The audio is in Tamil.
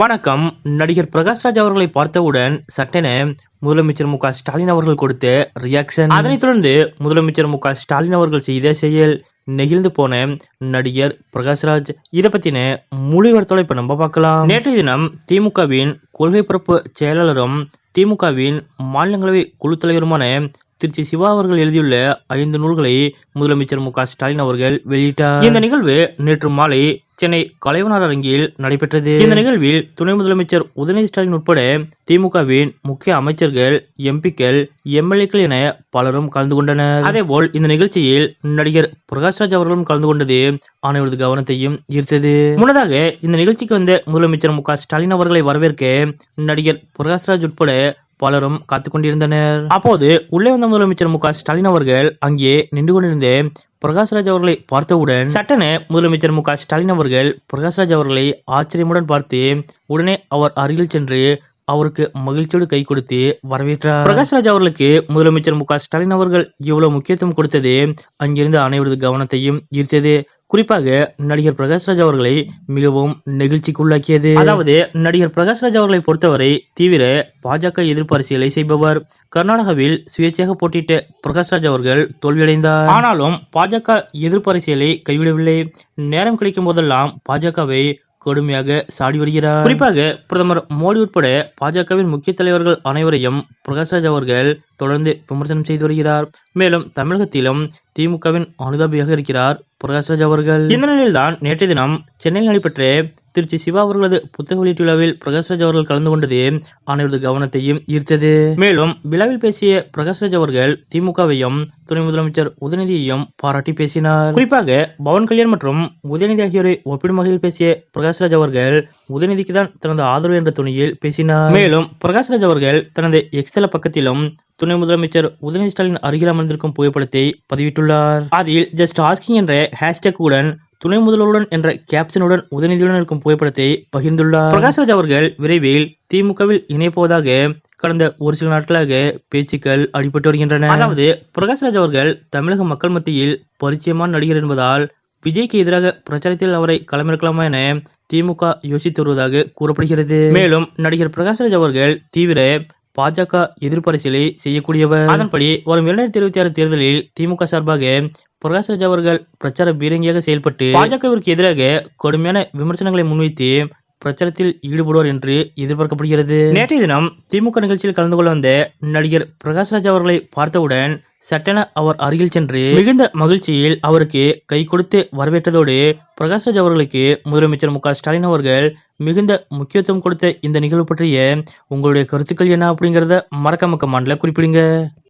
வணக்கம். நடிகர் பிரகாஷ்ராஜ் அவர்களை பார்த்தவுடன் சட்டென முதலமைச்சர் மு ஸ்டாலின் அவர்கள் கொடுத்த ரியாக்ஷன் அதனைத் தொடர்ந்து முதலமைச்சர் மு ஸ்டாலின் அவர்கள் செய்த செயல் நெகிழ்ந்து போன நடிகர் பிரகாஷ்ராஜ் இதை பத்தின முழு இப்ப நம்ம பார்க்கலாம். நேற்றைய தினம் திமுகவின் கொள்கை பரப்பு செயலாளரும் திமுகவின் மாநிலங்களவை குழு தலைவருமான திருச்சி சிவா அவர்கள் எழுதியுள்ள ஐந்து நூல்களை முதலமைச்சர் மு ஸ்டாலின் அவர்கள் வெளியிட்டார். இந்த நிகழ்வு நேற்று மாலை சென்னை கலைவனார் அரங்கில் நடைபெற்றது. இந்த நிகழ்வில் துணை முதலமைச்சர் உதயநிதி ஸ்டாலின் உட்பட திமுகவின் முக்கிய அமைச்சர்கள் எம்பிக்கள் எம்எல்ஏக்கள் என பலரும் கலந்து கொண்டனர். அதேபோல் இந்த நிகழ்ச்சியில் நடிகர் பிரகாஷ்ராஜ் அவர்களும் கலந்து கொண்டது அனைவரது கவனத்தையும் ஈர்த்தது. முன்னதாக இந்த நிகழ்ச்சிக்கு வந்த முதலமைச்சர் மு ஸ்டாலின் அவர்களை வரவேற்க நடிகர் பிரகாஷ்ராஜ் உட்பட பலரும் காத்துக் கொண்டிருந்தனர் அப்போது உள்ளே வந்த முதலமைச்சர் மு க ஸ்டாலின் அவர்கள் அங்கே நின்று கொண்டிருந்த பிரகாஷ்ராஜ் அவர்களை பார்த்தவுடன் சட்டன முதலமைச்சர் மு ஸ்டாலின் அவர்கள் பிரகாஷ்ராஜ் அவர்களை ஆச்சரியமுடன் பார்த்து உடனே அவர் அருகில் சென்று அவருக்கு மகிழ்ச்சியோடு கை கொடுத்து வரவேற்றார். பிரகாஷ்ராஜ் அவர்களுக்கு முதலமைச்சர் மு ஸ்டாலின் அவர்கள் இவ்வளவு முக்கியத்துவம் கொடுத்தது அங்கிருந்த அனைவரது கவனத்தையும் ஈர்த்தது. குறிப்பாக நடிகர் பிரகாஷ்ராஜ் அவர்களை மிகவும் நெகிழ்ச்சிக்குள்ளாக்கியது. அதாவது நடிகர் பிரகாஷ்ராஜ் அவர்களை பொறுத்தவரை தீவிர பாஜக எதிர்ப்பு அரசியலை செய்பவர். கர்நாடகாவில் சுயேட்சையாக போட்டியிட்ட பிரகாஷ்ராஜ் அவர்கள் தோல்வியடைந்தார். ஆனாலும் பாஜக எதிர்ப்பு அரசியலை கைவிடவில்லை. நேரம் கிடைக்கும் போதெல்லாம் பாஜகவை கடுமையாக சாடி வருகிறார். குறிப்பாக பிரதமர் மோடி உட்பட பாஜகவின் முக்கிய தலைவர்கள் அனைவரையும் பிரகாஷ்ராஜ் அவர்கள் தொடர்ந்து விமர்சனம் செய்து வருகிறார். மேலும் தமிழகத்திலும் திமுகவின் அனுதாபியாக இருக்கிறார் பிரகாஷ்ராஜ் அவர்கள். இந்த நிலையில்தான் நேற்றைய தினம் சென்னையில் நடைபெற்ற திருச்சி சிவா அவர்களது புத்தக வெளியீட்டு விழாவில் பிரகாஷ்ராஜ் அவர்கள் கலந்து கொண்டது அனைவரது கவனத்தையும் ஈர்த்தது. மேலும் விழாவில் பேசிய பிரகாஷ்ராஜ் அவர்கள் திமுகவையும் துணை முதலமைச்சர் உதயநிதியையும் பாராட்டி பேசினார். குறிப்பாக பவன் கல்யாண் மற்றும் உதயநிதி ஆகியோரை ஒப்பிடும் வகையில் பேசிய பிரகாஷ்ராஜ் அவர்கள் உதயநிதிக்கு தான் தனது ஆதரவு என்ற துணியில் பேசினார். மேலும் பிரகாஷ்ராஜ் அவர்கள் தனது எக்ஸல பக்கத்திலும் துணை முதலமைச்சர் உதயநிதி ஸ்டாலின் அருகில் அமர்ந்திருக்கும் புகைப்படத்தை பதிவிட்டுள்ளார். அதில் ஜஸ்ட் ஆஸ்கிங் என்ற ஹேஷ்டேக் உடன் துணை முதல்வருடன் என்ற கேப்ஷனுடன் உதயநிதியுடன் இருக்கும் புகைப்படத்தை பகிர்ந்துள்ளார். பிரகாஷ்ராஜ் அவர்கள் விரைவில் திமுகவில் இணைப்போவதாக கடந்த ஒரு சில நாட்களாக பேச்சுக்கள் அடிபட்டு வருகின்றன. அதாவது பிரகாஷ்ராஜ் அவர்கள் தமிழக மக்கள் மத்தியில் பரிச்சயமான நடிகர் என்பதால் விஜய்க்கு எதிராக பிரச்சாரத்தில் அவரை களமிறக்கலாமா என திமுக யோசித்து வருவதாக கூறப்படுகிறது. மேலும் நடிகர் பிரகாஷ்ராஜ் அவர்கள் தீவிர பாஜக எதிர்ப்பு செய்யக்கூடியவர். அதன்படி வரும் இரண்டாயிரத்தி இருபத்தி ஆறு தேர்தலில் திமுக சார்பாக பிரகாஷ்ராஜ் அவர்கள் பிரச்சார பீரங்கியாக செயல்பட்டு பாஜகவிற்கு எதிராக கடுமையான விமர்சனங்களை முன்வைத்து பிரச்சாரத்தில் ஈடுபடுவார் என்று எதிர்பார்க்கப்படுகிறது. நேற்றைய தினம் திமுக நிகழ்ச்சியில் கலந்து கொள்ள வந்த நடிகர் பிரகாஷ்ராஜ் அவர்களை பார்த்தவுடன் சட்டென அவர் அருகில் சென்று மிகுந்த மகிழ்ச்சியில் அவருக்கு கை கொடுத்து வரவேற்றதோடு பிரகாஷ்ராஜ் அவர்களுக்கு முதலமைச்சர் மு ஸ்டாலின் அவர்கள் மிகுந்த முக்கியத்துவம் கொடுத்த இந்த நிகழ்வு பற்றிய உங்களுடைய கருத்துக்கள் என்ன அப்படிங்கிறத மறக்காம கமாண்ட்ல குறிப்பிடுங்க.